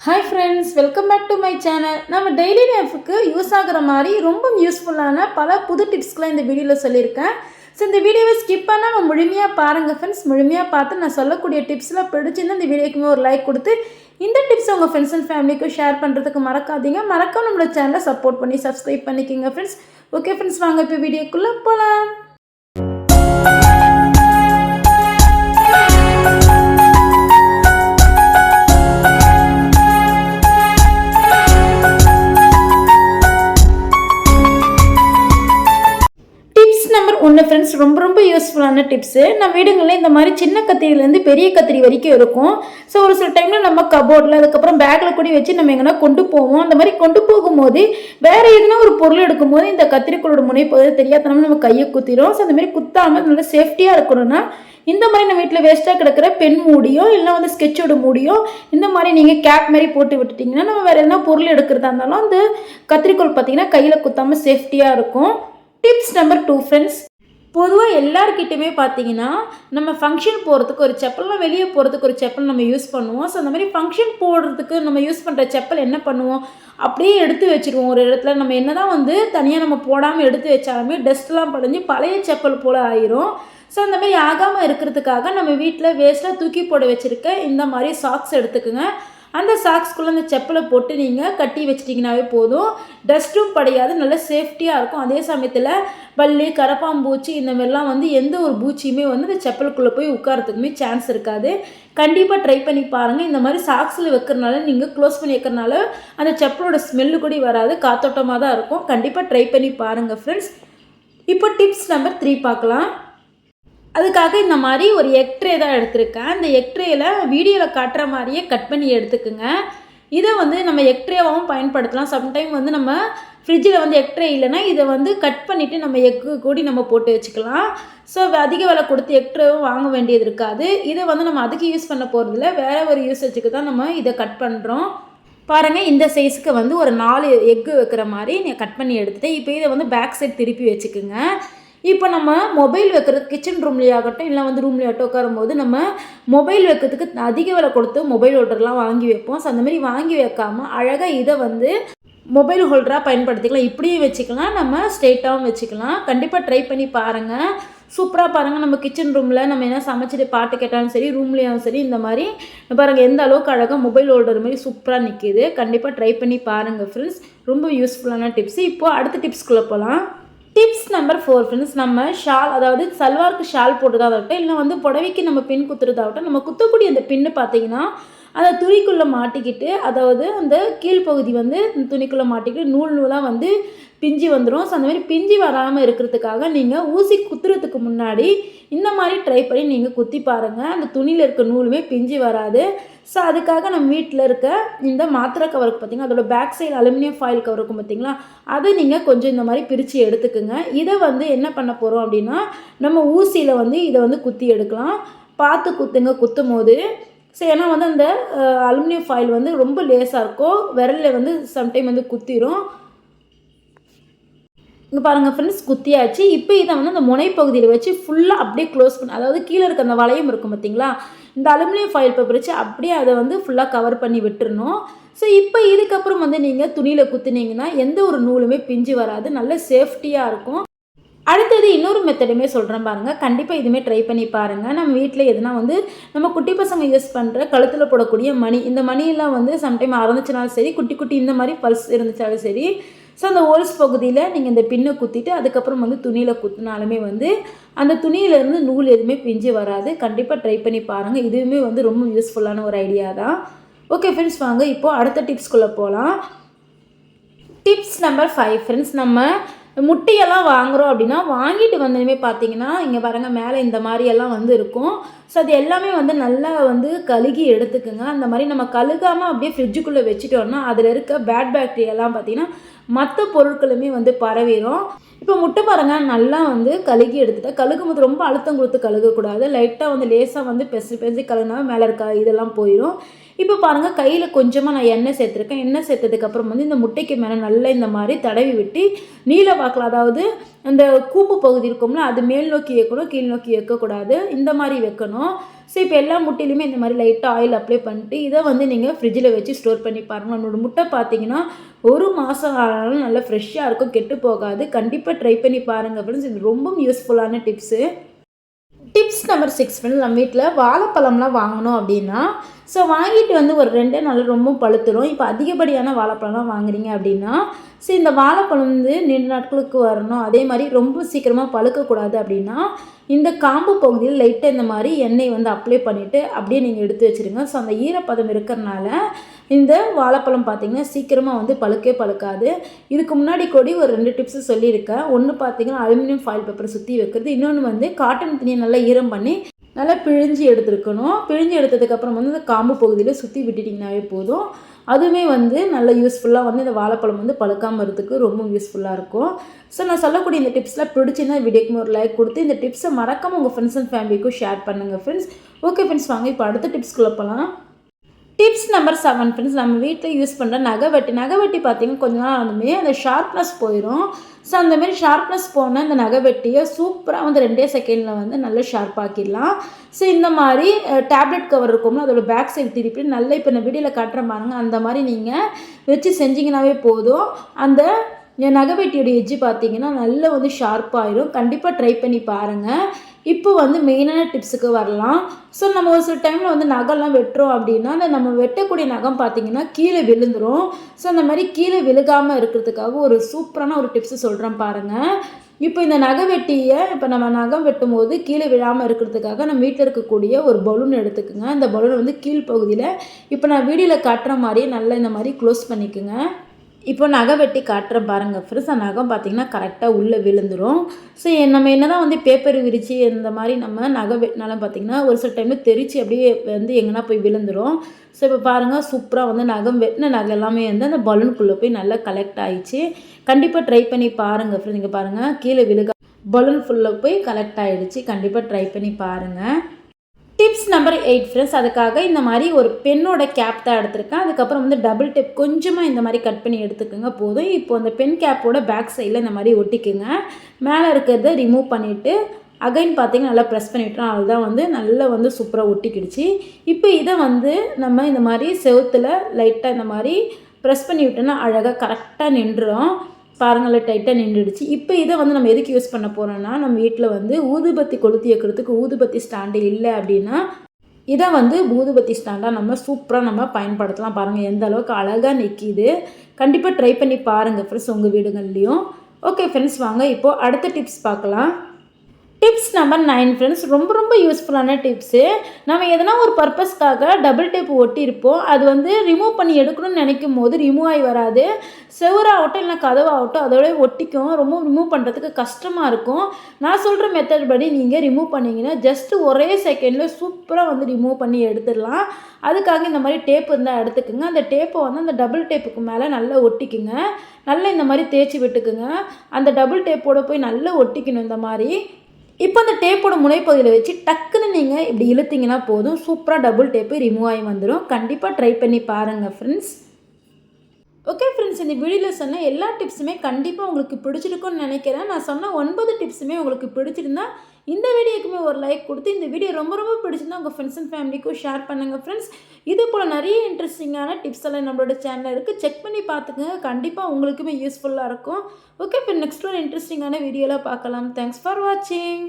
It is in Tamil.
Hi friends welcome back to my channel நம்ம டெய்லி லைஃபுக்கு யூஸ் ஆகுற மாதிரி ரொம்ப யூஸ்ஃபுல்லான பல புது டிப்ஸ்கெலாம் இந்த வீடியோவில் சொல்லியிருக்கேன். ஸோ இந்த வீடியோவை ஸ்கிப் பண்ணாமல் முழுமையாக பாருங்கள் ஃப்ரெண்ட்ஸ் முழுமையாக பார்த்து நான் சொல்லக்கூடிய டிப்ஸ்லாம் பிடிச்சிருந்தா இந்த வீடியோக்குமே ஒரு லைக் கொடுத்து இந்த டிப்ஸ் உங்கள் ஃப்ரெண்ட்ஸ் அண்ட் ஃபேமிலிக்கும் ஷேர் பண்ணுறதுக்கு மறக்காதீங்க. மறக்காம நம்மளோட சேனலை சப்போர்ட் பண்ணி சப்ஸ்கிரைப் பண்ணிக்கோங்க ஃப்ரெண்ட்ஸ் ஓகே ஃப்ரெண்ட்ஸ் வாங்க இப்போ வீடியோக்குள்ளே போகலாம் ஒன்று ஃப்ரெண்ட்ஸ் ரொம்ப ரொம்ப யூஸ்ஃபுல்லான டிப்ஸு நம்ம வீடுங்களில் இந்த மாதிரி சின்ன கத்திரிலேருந்து பெரிய கத்திரி வரைக்கும் இருக்கும். ஸோ ஒரு சில டைமில் நம்ம கபோர்டில் அதுக்கப்புறம் பேக்கில் கூட வச்சு நம்ம எங்கன்னா கொண்டு போவோம். அந்த மாதிரி கொண்டு போகும்போது வேறு எதுனா ஒரு பொருள் எடுக்கும்போது இந்த கத்திரிக்கோளோட முனைப்பகுதி தெரியாத நம்ம கையை குத்திரும். ஸோ அந்த மாதிரி குத்தாமல் நல்ல சேஃப்டியாக இருக்கணும்னா இந்த மாதிரி நம்ம வீட்டில் வேஸ்ட்டாக கிடக்கிற பென் மூடியோ இல்லை வந்து ஸ்கெட்சோட மூடியோ இந்த மாதிரி நீங்கள் கேப் மாதிரி போட்டு விட்டுட்டிங்கன்னா நம்ம வேறு எதனா பொருள் எடுக்கிறதா இருந்தாலும் அந்த கத்திரிக்கோள் பார்த்தீங்கன்னா கையில் குத்தாமல் சேஃப்டியாக இருக்கும். டிப்ஸ் நம்பர் டூ ஃப்ரெண்ட்ஸ் பொதுவாக எல்லாருக்கிட்டையுமே பார்த்தீங்கன்னா நம்ம ஃபங்க்ஷன் போகிறதுக்கு ஒரு செப்பல்லாம் வெளியே போகிறதுக்கு ஒரு செப்பல் நம்ம யூஸ் பண்ணுவோம். ஸோ அந்த மாதிரி ஃபங்க்ஷன் போடுறதுக்கு நம்ம யூஸ் பண்ணுற செப்பல் என்ன பண்ணுவோம்? அப்படியே எடுத்து வச்சுருவோம். ஒரு இடத்துல நம்ம என்ன தான் வந்து தனியாக நம்ம போடாமல் எடுத்து வச்சாலுமே டஸ்ட்லாம் படைஞ்சு பழைய செப்பல் போல் ஆயிரும். ஸோ அந்த மாதிரி ஆகாமல் இருக்கிறதுக்காக நம்ம வீட்டில் வேஸ்ட்டாக தூக்கி போட வச்சுருக்க இந்த மாதிரி சாக்ஸ் எடுத்துக்கோங்க. அந்த சாக்ஸ்குள்ளே அந்த செப்பலை போட்டு நீங்கள் கட்டி வச்சிட்டிங்கனாவே போதும். டஸ்ட்டும் படையாது நல்ல சேஃப்டியாக இருக்கும். அதே சமயத்தில் பல்லி கரப்பாம்பூச்சி இந்த மாதிரிலாம் வந்து எந்த ஒரு பூச்சியுமே வந்து அந்த செப்பலுக்குள்ளே போய் உட்காரத்துக்குமே சான்ஸ் இருக்காது. கண்டிப்பாக ட்ரை பண்ணி பாருங்கள் இந்த மாதிரி சாக்ஸில் வைக்கிறனால நீங்கள் க்ளோஸ் பண்ணி வைக்கிறனால அந்த செப்பலோட ஸ்மெல்லு கூட வராது. காத்தோட்டமாக தான் இருக்கும். கண்டிப்பாக ட்ரை பண்ணி பாருங்கள் ஃப்ரெண்ட்ஸ் இப்போ டிப்ஸ் நம்பர் த்ரீ பார்க்கலாம். அதுக்காக இந்த மாதிரி ஒரு எக்ட்ரே தான் எடுத்திருக்கேன். அந்த எக்ட்ரேயில் வீடியோவில் காட்டுற மாதிரியே கட் பண்ணி எடுத்துக்குங்க. இதை வந்து நம்ம எக்ட்ரேவாகவும் பயன்படுத்தலாம். சம்டைம் வந்து நம்ம ஃப்ரிட்ஜில் வந்து எக்ட்ரே இல்லைன்னா இதை வந்து கட் பண்ணிவிட்டு நம்ம எக்கு கூடி நம்ம போட்டு வச்சுக்கலாம். ஸோ அதிக விலை கொடுத்து எக்ட்ரேவும் வாங்க வேண்டியது இருக்காது. இதை வந்து நம்ம அதுக்கு யூஸ் பண்ண போகிறதில்ல வேறு ஒரு யூசேஜுக்கு தான் நம்ம இதை கட் பண்ணுறோம் பாருங்கள் இந்த சைஸுக்கு வந்து ஒரு நாலு எக்கு வைக்கிற மாதிரி கட் பண்ணி எடுத்துகிட்டு இப்போ இதை வந்து பேக் சைட் திருப்பி வச்சுக்கோங்க. இப்போ நம்ம மொபைல் வைக்கிறது கிச்சன் ரூம்லேயே ஆகட்டும் இல்லை வந்து ரூம்லேயாகட்டும் உட்காரும்போது நம்ம மொபைல் வைக்கிறதுக்கு அதிக விலை கொடுத்து மொபைல் ஹோல்டர்லாம் வாங்கி வைப்போம். ஸோ அந்த மாதிரி வாங்கி வைக்காமல் அழகாக இதை வந்து மொபைல் ஹோல்டராக பயன்படுத்திக்கலாம். இப்படியும் வச்சுக்கலாம். நம்ம ஸ்ட்ரெயிட்டாகவும் வச்சுக்கலாம். கண்டிப்பாக ட்ரை பண்ணி பாருங்கள் சூப்பராக பாருங்கள் நம்ம கிச்சன் ரூமில் நம்ம என்ன சமைச்சிட்டு பாட்டு கேட்டாலும் சரி ரூம்லேயும் சரி இந்த மாதிரி பாருங்கள் எந்த அளவுக்கு அழகாக மொபைல் ஹோல்டர் மாதிரி சூப்பராக நிற்கிது கண்டிப்பாக ட்ரை பண்ணி பாருங்கள் ஃப்ரெண்ட்ஸ் ரொம்ப யூஸ்ஃபுல்லான டிப்ஸ் இப்போது அடுத்த டிப்ஸ்குள்ளே போகலாம் டிப்ஸ் நம்பர் ஃபோர் ஃப்ரெண்ட்ஸ் நம்ம ஷால் அதாவது சல்வாருக்கு ஷால் போட்டதாகட்டும் இல்லை வந்து புடவைக்கு நம்ம பின் குத்துறதாகட்டும் நம்ம குத்தக்கூடிய அந்த பின்னு பார்த்தீங்கன்னா அந்த துணிக்குள்ளே மாட்டிக்கிட்டு அதாவது அந்த கீழ்ப்பகுதி வந்து துணிக்குள்ளே மாட்டிக்கிட்டு நூல் நூலாக வந்து பிஞ்சு வந்துடும் ஸோ அந்த மாதிரி பிஞ்சு வராமல் இருக்கிறதுக்காக நீங்கள் ஊசி குத்துறதுக்கு முன்னாடி இந்த மாதிரி ட்ரை பண்ணி நீங்கள் குத்தி பாருங்கள் அந்த துணியில் இருக்க நூலுமே பிஞ்சு வராது. ஸோ அதுக்காக நம்ம வீட்டில் இருக்க இந்த மாத்திரை கவருக்கு பார்த்திங்கன்னா அதோட back side aluminium foil cover இருக்கும் பார்த்தீங்களா அதை நீங்கள் கொஞ்சம் இந்த மாதிரி பிரித்து எடுத்துக்கோங்க. இதை வந்து என்ன பண்ண போகிறோம் அப்படின்னா நம்ம ஊசியில் வந்து இதை வந்து குத்தி எடுக்கலாம். பார்த்து குத்துங்க. குத்தும் போது ஸோ ஏன்னா வந்து அந்த அலுமினியம் ஃபாயில் வந்து ரொம்ப லேஸாக இருக்கும். விரலில் வந்து சம்டைம் வந்து குத்திரும். இங்கே பாருங்கள் ஃப்ரெண்ட்ஸ் குத்தியாச்சு இப்போ இதை வந்து அந்த முனைப்பகுதியில் வச்சு ஃபுல்லாக அப்படியே க்ளோஸ் பண்ண. அதாவது கீழே இருக்க அந்த வளையம் இருக்கும் பார்த்தீங்களா இந்த அலுமினியம் ஃபாயில் பேப்பர் வச்சு அப்படியே அதை வந்து ஃபுல்லாக கவர் பண்ணி விட்டுறணும். ஸோ இப்போ இதுக்கப்புறம் வந்து நீங்கள் துணியில் குத்துனீங்கன்னா எந்த ஒரு நூலுமே பிஞ்சு வராது. நல்ல சேஃப்டியாக இருக்கும். அடுத்தது இன்னொரு மெத்தடுமே சொல்கிறேன் பாருங்கள் கண்டிப்பாக இதுவுமே ட்ரை பண்ணி பாருங்கள் நம்ம வீட்டில் எதுனா வந்து நம்ம குட்டி பசங்க யூஸ் பண்ணுற கழுத்தில் போடக்கூடிய மணி இந்த மணியெல்லாம் வந்து சம்டைம் அறந்துச்சுனாலும் சரி குட்டி குட்டி இந்த மாதிரி பல்ஸ் இருந்துச்சாலும் சரி ஸோ அந்த ஹோல்ஸ் பகுதியில் நீங்கள் இந்த பின்னை குத்திட்டு அதுக்கப்புறம் வந்து துணியில் குத்தினாலுமே வந்து அந்த துணியிலேருந்து நூல் எதுவுமே பிஞ்சு வராது. கண்டிப்பாக ட்ரை பண்ணி பாருங்கள் இதுவுமே வந்து ரொம்ப யூஸ்ஃபுல்லான ஒரு ஐடியா தான். ஓகே ஃப்ரெண்ட்ஸ் வாங்க. இப்போது அடுத்த டிப்ஸ்குள்ளே போகலாம் டிப்ஸ் நம்பர் ஃபைவ் ஃப்ரெண்ட்ஸ் நம்ம முட்டையெல்லாம் வாங்குகிறோம் அப்படின்னா வாங்கிட்டு வந்ததுமே பார்த்தீங்கன்னா இங்கே பாருங்கள் மேலே இந்த மாதிரியெல்லாம் வந்து இருக்கும். ஸோ அது எல்லாமே வந்து நல்லா வந்து கழுகி எடுத்துக்குங்க. அந்த மாதிரி நம்ம கழுகாமல் அப்படியே ஃப்ரிட்ஜுக்குள்ளே வச்சுட்டோம்னா அதில் இருக்க பேட் பேக்டீரியாலாம் பார்த்தீங்கன்னா மற்ற பொருட்களுமே வந்து பரவிடும் இப்போ முட்டை பாருங்கள் நல்லா வந்து கழுகி எடுத்துட்டேன் கழுகும் போது ரொம்ப அழுத்தம் கொடுத்து கழுகக்கூடாது. லைட்டாக வந்து லேசாக வந்து பெசு பெசு கழுகுனா மேலே இருக்க இதெல்லாம் போயிடும் இப்போ பாருங்கள் கையில் கொஞ்சமாக நான் எண்ணெய் சேர்த்துருக்கேன். எண்ணெய் சேர்த்ததுக்கப்புறம் வந்து இந்த முட்டைக்கு மேலே நல்லா இந்த மாதிரி தடவி விட்டு நீல வாக்கில் அதாவது அந்த கூம்பு பகுதி இருக்கும்ல அது மேல் நோக்கி வைக்கணும் கீழ் நோக்கி வைக்கக்கூடாது. இந்த மாதிரி வைக்கணும். ஸோ இப்போ எல்லா முட்டையிலுமே இந்த மாதிரி லைட்டாக ஆயில் அப்ளை பண்ணிட்டு இதை வந்து நீங்கள் ஃப்ரிட்ஜில் வச்சு ஸ்டோர் பண்ணி பாருங்கள் நம்மளோட முட்டை பார்த்தீங்கன்னா ஒரு மாதம் ஆனாலும் நல்லா ஃப்ரெஷ்ஷாக இருக்கும் கெட்டு போகாது. கண்டிப்பாக ட்ரை பண்ணி பாருங்கள் ஃப்ரெண்ட்ஸ் இது ரொம்ப யூஸ்ஃபுல்லான tips tips number six friends நம்ம வீட்டில் வாழைப்பழம்லாம் வாங்கணும் அப்படின்னா ஸோ வாங்கிட்டு வந்து ஒரு ரெண்டே நாள் ரொம்ப பழுத்துடும் இப்போ அதிகப்படியான வாழைப்பழம்லாம் வாங்குறீங்க அப்படின்னா ஸோ இந்த வாழைப்பழம் வந்து நீண்ட நாட்களுக்கு வரணும். அதே மாதிரி ரொம்ப சீக்கிரமாக பழுக்கக்கூடாது அப்படின்னா இந்த காம்பு பகுதியில் லைட்டாக இந்த மாதிரி எண்ணெய் வந்து அப்ளை பண்ணிவிட்டு அப்படியே நீங்கள் எடுத்து வச்சுருங்க. ஸோ அந்த ஈரப்பதம் இருக்கிறனால இந்த வாழைப்பழம் பார்த்திங்கன்னா சீக்கிரமாக வந்து பழுக்கே பழுக்காது. இதுக்கு முன்னாடி கூட ஒரு ரெண்டு டிப்ஸு சொல்லியிருக்கேன். ஒன்று பார்த்தீங்கன்னா அலுமினியம் ஃபாயில் பேப்பரை சுற்றி வைக்கிறது. இன்னொன்று வந்து காட்டன் துணியை நல்லா ஈரம் பண்ணி நல்லா பிழிஞ்சு எடுத்துருக்கணும். பிழிஞ்சு எடுத்ததுக்கப்புறம் வந்து இந்த காம்பு பகுதியில் சுற்றி விட்டுட்டிங்கனாவே போதும். அதுவுமே வந்து நல்ல யூஸ்ஃபுல்லாக வந்து இந்த வாழைப்பழம் வந்து பழுக்காமல் இருக்கிறதுக்கு ரொம்ப யூஸ்ஃபுல்லாக இருக்கும். ஸோ நான் சொல்லக்கூடிய இந்த டிப்ஸ்லாம் பிடிச்சிருந்தா வீடியோக்கு ஒரு லைக் கொடுத்து இந்த டிப்ஸை மறக்காமல் உங்கள் ஃப்ரெண்ட்ஸ் அண்ட் ஃபேமிலிக்கும் ஷேர் பண்ணுங்கள் ஃப்ரெண்ட்ஸ் ஓகே ஃப்ரெண்ட்ஸ் வாங்க இப்போ அடுத்த டிப்ஸ்குள்ளே போகலாம் டிப்ஸ் நம்பர் செவன் ஃப்ரெண்ட்ஸ் நம்ம வீட்டில் யூஸ் பண்ணுற நகைவட்டி. நகைவெட்டி பார்த்தீங்கன்னா கொஞ்ச நாள் வந்துமே அந்த ஷார்ப்னஸ் போயிடும் ஸோ அந்தமாரி ஷார்ப்னஸ் போன இந்த நகைவெட்டியை சூப்பராக வந்து ரெண்டே செகண்டில் வந்து நல்லா ஷார்ப் ஆக்கிடலாம். ஸோ இந்த மாதிரி டேப்லெட் கவர் இருக்கும்ல அதோட பேக் சைடு திருப்பி நல்லா இப்போ இந்த வீடியோவில் காட்டுற பாருங்க. அந்த மாதிரி நீங்கள் வச்சு செஞ்சிங்கனாவே போதும். அந்த நகைவெட்டியோட எஜ்ஜு பார்த்தீங்கன்னா நல்லா வந்து ஷார்ப்பாயிடும் கண்டிப்பாக ட்ரை பண்ணி பாருங்கள் இப்போ வந்து மெயினான டிப்ஸுக்கு வரலாம். ஸோ நம்ம ஒரு சில டைமில் வந்து நகைலாம் வெட்டுறோம் அப்படின்னா அந்த நம்ம வெட்டக்கூடிய நகம் பார்த்திங்கன்னா கீழே விழுந்துடும் ஸோ அந்த மாதிரி கீழே விழுகாமல் இருக்கிறதுக்காக ஒரு சூப்பரான ஒரு டிப்ஸு சொல்கிறேன் பாருங்கள் இப்போ இந்த நகை வெட்டியை இப்போ நம்ம நகம் வெட்டும் போது கீழே விழாமல் இருக்கிறதுக்காக நம்ம வீட்டில் இருக்கக்கூடிய ஒரு பலூன் எடுத்துக்கோங்க. அந்த பலூன் வந்து கீழ்ப்பகுதியில் இப்போ நான் வீடியோவில் காட்டுற மாதிரியே நல்லா இந்த மாதிரி க்ளோஸ் பண்ணிக்கோங்க. இப்போ நகை வெட்டி காட்டுற பாருங்கள் ஃப்ரெண்ட்ஸ் அந்த நகம் பார்த்திங்கன்னா கரெக்டாக உள்ளே விழுந்துடும் ஸோ நம்ம என்ன தான் வந்து பேப்பர் விரித்து இந்த மாதிரி நம்ம நகை வெட்டினாலும் பார்த்திங்கன்னா ஒரு சில டைமில் தெரித்து அப்படியே வந்து எங்கன்னா போய் விழுந்துடும் ஸோ இப்போ பாருங்கள் சூப்பராக வந்து நகம் வெட்டின நகை எல்லாமே வந்து அந்த பலூனுக்குள்ளே போய் நல்லா கலெக்ட் ஆகிடுச்சு கண்டிப்பாக ட்ரை பண்ணி பாருங்கள் ஃப்ரெண்ட்ஸ் இங்கே பாருங்கள் கீழே விழுக பலூன் ஃபுல்லாக போய் கலெக்ட் ஆகிடுச்சு கண்டிப்பாக ட்ரை பண்ணி பாருங்கள் டிப்ஸ் நம்பர் எயிட் ஃப்ரெண்ட்ஸ் அதுக்காக இந்த மாதிரி ஒரு பெண்ணோட கேப் தான் எடுத்திருக்கேன். அதுக்கப்புறம் வந்து டபுள் டெப் கொஞ்சமாக இந்த மாதிரி கட் பண்ணி எடுத்துக்கோங்க. போதும். இப்போ அந்த பென் கேப்போட பேக் சைடில் இந்த மாதிரி ஒட்டிக்குங்க. மேலே இருக்கிறத ரிமூவ் பண்ணிவிட்டு அகைன் பார்த்தீங்கன்னா நல்லா ப்ரெஸ் பண்ணிவிட்டோம் அதுதான் வந்து நல்லா வந்து சூப்பராக ஒட்டிக்கிடுச்சு. இப்போ இதை வந்து நம்ம இந்த மாதிரி செவுத்தில் லைட்டாக இந்த மாதிரி ப்ரெஸ் பண்ணி விட்டோன்னா அழகாக கரெக்டாக நின்றுடும் பாருங்களேன் டைட்டாக நின்றுடுச்சு. இப்போ இதை வந்து நம்ம எதுக்கு யூஸ் பண்ண போகிறோன்னா நம்ம வீட்டில் வந்து ஊதுபத்தி கொளுத்தி வைக்கிறதுக்கு ஊதுபத்தி ஸ்டாண்டு இல்லை அப்படின்னா இதை வந்து ஊதுபத்தி ஸ்டாண்டாக நம்ம சூப்பராக நம்ம பயன்படுத்தலாம். பாருங்கள் எந்த அளவுக்கு அழகாக நிற்கிது கண்டிப்பாக ட்ரை பண்ணி பாருங்கள் ஃப்ரெண்ட்ஸ் உங்கள் வீடுகள்லேயும். ஓகே ஃப்ரெண்ட்ஸ் வாங்க இப்போது அடுத்த டிப்ஸ் பார்க்கலாம். டிப்ஸ் நம்பர் நைன் ஃப்ரெண்ட்ஸ் ரொம்ப ரொம்ப யூஸ்ஃபுல்லான டிப்ஸு நம்ம எதனா ஒரு பர்பஸ்க்காக டபுள் டேப் ஒட்டியிருப்போம். அது வந்து ரிமூவ் பண்ணி எடுக்கணும்னு நினைக்கும் போது ரிமூவ் ஆகி வராது. செவராகட்டும் இல்லை கதவாகட்டும் அதோடய ஒட்டிக்கும். ரொம்ப ரிமூவ் பண்ணுறதுக்கு கஷ்டமாக இருக்கும். நான் சொல்கிற மெத்தட் படி நீங்கள் ரிமூவ் பண்ணிங்கன்னா ஜஸ்ட்டு ஒரே செகண்டில் சூப்பராக வந்து ரிமூவ் பண்ணி எடுத்துடலாம். அதுக்காக இந்த மாதிரி டேப் இருந்தால் எடுத்துக்கோங்க. அந்த டேப்பை வந்து அந்த டபுள் டேப்புக்கு மேலே நல்லா ஒட்டிக்குங்க. நல்லா இந்த மாதிரி தேய்ச்சி விட்டுக்குங்க. அந்த டபுள் டேப்போடு போய் நல்லா ஒட்டிக்கணும் இந்த மாதிரி. இப்போ அந்த டேப்போட முனைப்பகுதியில் வச்சு டக்குன்னு நீங்கள் இப்படி இழுத்தீங்கன்னா போதும். சூப்பராக டபுள் டேப்பு ரிமூவ் ஆகி வந்துடும் கண்டிப்பாக ட்ரை பண்ணி பாருங்கள் ஃப்ரெண்ட்ஸ் ஓகே ஃப்ரெண்ட்ஸ் இந்த வீடியோவில் சொன்ன எல்லா டிப்ஸுமே கண்டிப்பாக உங்களுக்கு பிடிச்சிருக்கும்னு நினைக்கிறேன். நான் சொன்ன ஒன்பது டிப்ஸுமே உங்களுக்கு பிடிச்சிருந்தா இந்த வீடியோக்குமே ஒரு லைக் கொடுத்து இந்த வீடியோ ரொம்ப ரொம்ப பிடிச்சிருந்தா உங்கள் ஃப்ரெண்ட்ஸ் அண்ட் ஃபேமிலிக்கும் ஷேர் பண்ணுங்கள் ஃப்ரெண்ட்ஸ் இது போல் நிறைய இன்ட்ரெஸ்டிங்கான டிப்ஸ் எல்லாம் நம்மளோட சேனலில் இருக்குது செக் பண்ணி பார்த்துக்கோங்க. கண்டிப்பாக உங்களுக்குமே யூஸ்ஃபுல்லாக இருக்கும். ஓகே இப்போ நெக்ஸ்ட் ஒரு இன்ட்ரெஸ்டிங்கான வீடியோவில் பார்க்கலாம். தேங்க்ஸ் ஃபார் வாட்சிங்